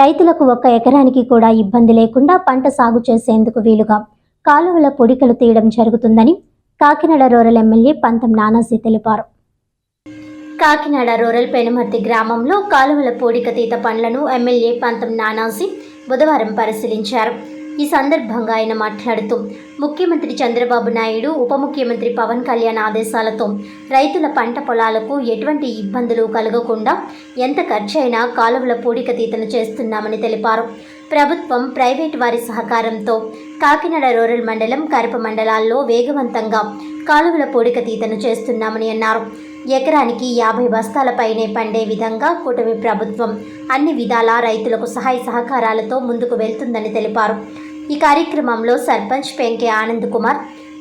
రైతులకు ఒక్క ఎకరానికి కూడా ఇబ్బంది లేకుండా పంట సాగు చేసేందుకు వీలుగా కాలువల పొడికలు తీయడం జరుగుతుందని కాకినాడ రూరల్ ఎమ్మెల్యే పంతం నానాసి తెలిపారు. కాకినాడ రూరల్ పెనుమర్తి గ్రామంలో కాలువల పూడిక తీత పనులను ఎమ్మెల్యే పంతం నానాసి బుధవారం పరిశీలించారు. ఈ సందర్భంగా ఆయన మాట్లాడుతూ ముఖ్యమంత్రి చంద్రబాబు నాయుడు ఉప ముఖ్యమంత్రి పవన్ కళ్యాణ్ ఆదేశాలతో రైతుల పంట పొలాలకు ఎటువంటి ఇబ్బందులు కలగకుండా ఎంత ఖర్చైనా కాలువల పూడిక తీతను చేస్తున్నామని తెలిపారు. ప్రభుత్వం ప్రైవేట్ వారి సహకారంతో కాకినాడ రూరల్ మండలం కరప మండలాల్లో వేగవంతంగా కాలువల పూడిక తీతను చేస్తున్నామని అన్నారు. ఎకరానికి యాభై బస్తాల పైనే పండే విధంగా కూటమి ప్రభుత్వం అన్ని విధాలా రైతులకు సహాయ సహకారాలతో ముందుకు వెళ్తుందని తెలిపారు. ఈ కార్యక్రమంలో సర్పంచ్ పెంకే ఆనంద్ కుమార్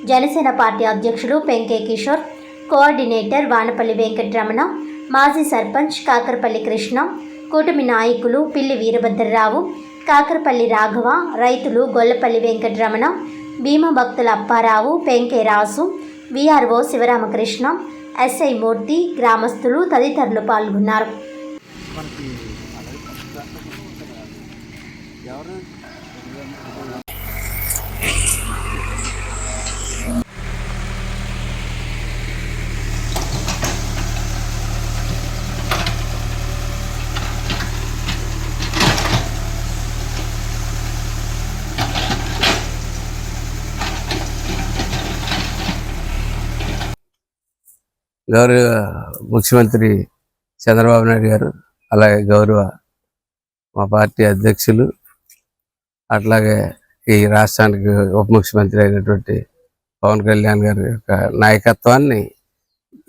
జనసేన పార్టీ అధ్యక్షులు పెంకే కిషోర్ కోఆర్డినేటర్ వానపల్లి వెంకటరమణ మాజీ సర్పంచ్ కాకరపల్లి కృష్ణ కూటమి నాయకులు పిల్లి వీరభద్రరావు కాకరపల్లి రాఘవ రైతులు గొల్లపల్లి వెంకటరమణ భీమా భక్తుల అప్పారావు పెంకే రాసు విఆర్ఓ శివరామకృష్ణ ఎస్ఐ మూర్తి గ్రామస్తులు తదితరులు పాల్గొన్నారు. గౌరవ ముఖ్యమంత్రి చంద్రబాబు నాయుడు గారు అలాగే గౌరవ మా పార్టీ అధ్యక్షులు అట్లాగే ఈ రాష్ట్రానికి ఉప ముఖ్యమంత్రి అయినటువంటి పవన్ కళ్యాణ్ గారి యొక్క నాయకత్వాన్ని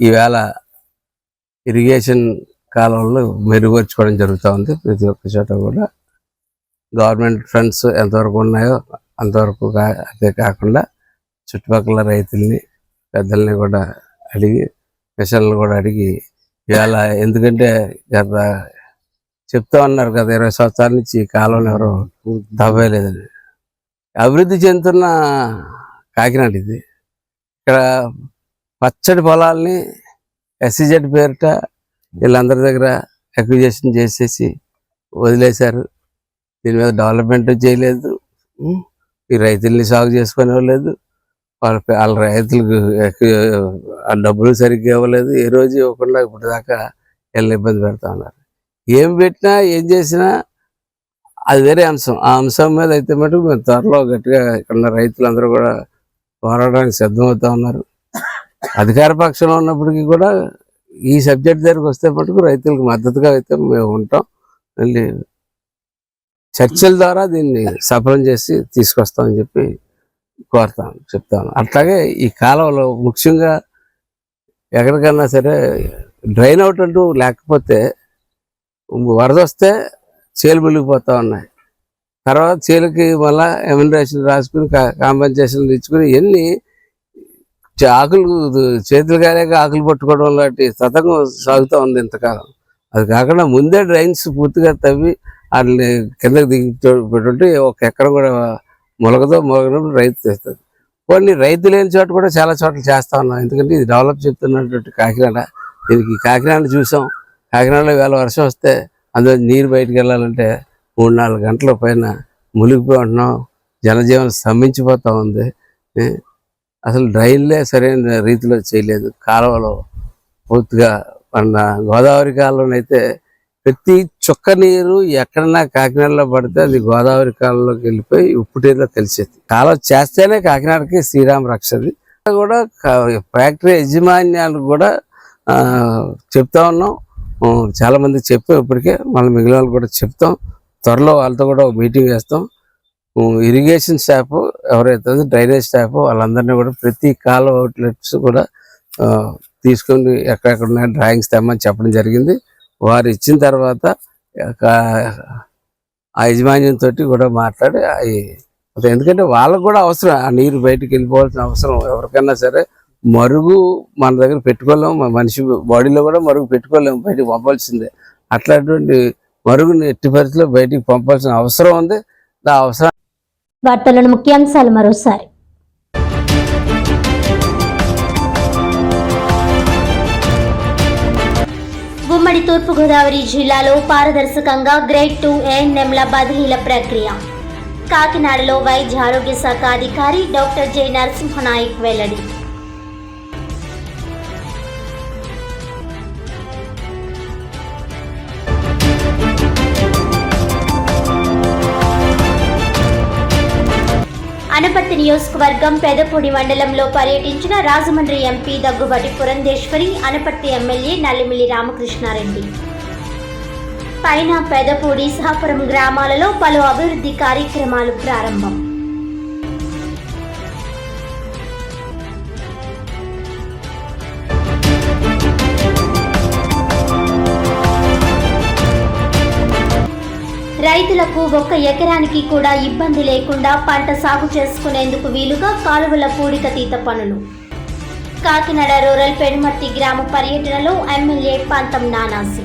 ఈవేళ ఇరిగేషన్ కాలంలో మెరుగుపరుచుకోవడం జరుగుతూ ఉంది. ప్రతి ఒక్క చోట కూడా గవర్నమెంట్ ఫండ్స్ ఎంతవరకు ఉన్నాయో అంతవరకు కా- అదే కాకుండా చుట్టుపక్కల రైతుల్ని పెద్దల్ని కూడా అడిగి మిషన్లు కూడా అడిగి ఇవాళ ఎందుకంటే గత చెప్తా ఉన్నారు కదా ఇరవై సంవత్సరాల నుంచి కాలంలో ఎవరు దవ్వేలేదని అభివృద్ధి చెందుతున్న కాకినాడ ఇది. ఇక్కడ పచ్చడి పొలాల్ని ఎస్సీజెడ్ పేరిట వీళ్ళందరి దగ్గర అక్విజేషన్ చేసేసి వదిలేశారు. దీని మీద డెవలప్మెంట్ చేయలేదు. ఈ రైతుల్ని సాగు చేసుకునేవాళ్ళు లేదు. వాళ్ళ వాళ్ళ రైతులకు ఆ డబ్బులు సరిగ్గా ఇవ్వలేదు. ఏ రోజు ఇవ్వకుండా ఇప్పుడు దాకా ఇబ్బంది పెడతా ఉన్నారు. ఏం పెట్టినా ఏం చేసినా అది వేరే అంశం. ఆ అంశం మీద అయితే మటుకు మేము త్వరలో గట్టిగా ఇక్కడ రైతులందరూ కూడా పోరాడడానికి సిద్ధమవుతా ఉన్నారు. అధికార పక్షంలో ఉన్నప్పటికీ కూడా ఈ సబ్జెక్ట్ దగ్గరికి వస్తే మటుకు రైతులకు మద్దతుగా అయితే మేము ఉంటాం. మళ్ళీ చర్చల ద్వారా దీన్ని సఫలం చేసి తీసుకొస్తామని చెప్పి కోరుతాను చెప్తాను. అట్లాగే ఈ కాలంలో ముఖ్యంగా ఎక్కడికన్నా సరే డ్రైన్ అవుట్ అంటూ లేకపోతే వరద వస్తే చేలు మునిగిపోతూ ఉన్నాయి. తర్వాత చేలుకి మళ్ళా ఎమ్యూనరేషన్ రాసుకుని కాంపెన్సేషన్లు ఇచ్చుకుని ఎన్ని ఆకులు చేతులు కాలేక ఆకులు పట్టుకోవడం లాంటి సతంగం సాగుతూ ఉంది ఇంతకాలం. అది కాకుండా ముందే డ్రైన్స్ పూర్తిగా తవ్వి వాటిని కిందకి దిగి పెట్టుంటే ఒక ఎక్కడ కూడా మొలకదో మొలకనప్పుడు రైతు చేస్తుంది. కొన్ని రైతు లేని చోట కూడా చాలా చోట్ల చేస్తా ఉన్నాం. ఎందుకంటే ఇది డెవలప్ చెప్తున్నటువంటి కాకినాడ. దీనికి కాకినాడ చూసాం. కాకినాడలో వేళ వర్షం వస్తే అందులో నీరు బయటికి వెళ్ళాలంటే మూడు నాలుగు గంటల పైన మునిగిపోయి ఉంటున్నాం. జనజీవనం స్తంభించిపోతూ ఉంది. అసలు డ్రైన్లే సరైన రీతిలో చేయలేదు. కాలువలో పూర్తిగా మన గోదావరి కాలంలో అయితే ప్రతి చుక్క నీరు ఎక్కడన్నా కాకినాడలో పడితే అది గోదావరి కాలంలోకి వెళ్ళిపోయి ఉప్పుటీరులో కలిసేది కాలం చేస్తేనే కాకినాడకి శ్రీరామ రక్షది. కూడా ఫ్యాక్టరీ యజమాన్యాలు కూడా చెప్తా ఉన్నాం. చాలా మంది చెప్పాం ఇప్పటికే. మళ్ళీ మిగిలిన వాళ్ళు కూడా చెప్తాం. త్వరలో వాళ్ళతో కూడా మీటింగ్ వేస్తాం. ఇరిగేషన్ స్టాఫ్ ఎవరైతే డ్రైనేజ్ స్టాఫ్ వాళ్ళందరినీ కూడా ప్రతి కాలం అవుట్లెట్స్ కూడా తీసుకొని ఎక్కడెక్కడ ఉన్నాయో డ్రాయింగ్స్ తెమ్మని చెప్పడం జరిగింది. వారు ఇచ్చిన తర్వాత ఆ యజమాన్యంతో కూడా మాట్లాడి అవి ఎందుకంటే వాళ్ళకు కూడా అవసరం ఆ నీరు బయటికి వెళ్ళిపోవాల్సిన అవసరం ఎవరికైనా సరే. మరుగు మన దగ్గర పెట్టుకోలేము మనిషి బాడీలో కూడా మరుగు పెట్టుకోలేము బయటికి పంపాల్సిందే. అట్లాంటి మరుగుని ఎట్టి పరిస్థితుల్లో బయటికి పంపాల్సిన అవసరం ఉంది. ఆ అవసరం వార్తలను ముఖ్యాంశాలు మరోసారి. ఉమ్మడి తూర్పుగోదావరి జిల్లాలో పారదర్శకంగా గ్రేడ్ టూ ఏఎన్ఎంల బదిలీల ప్రక్రియ. కాకినాడలో వైద్య ఆరోగ్య శాఖ అధికారి డాక్టర్ జె నరసింహనాయక్ వెల్లడి. అనపర్తి నియోజకవర్గం పెదపూడి మండలంలో పర్యటించిన రాజమండ్రి ఎంపీ దగ్గుబాటి పురంధేశ్వరి అనపర్తి ఎమ్మెల్యే నల్లిమిల్లి రామకృష్ణారెడ్డి. పైన పెదపూడి సహాపురం గ్రామాలలో పలు అభివృద్ధి కార్యక్రమాలు ప్రారంభం. రైతులకు ఒక్క ఎకరానికి కూడా ఇబ్బంది లేకుండా పంట సాగు చేసుకునేందుకు వీలుగా కాలువల పూడికతీత పనులు. కాకినాడ రూరల్ పెనుమర్తి గ్రామ పర్యటనలో ఎమ్మెల్యే పంతం నానాసి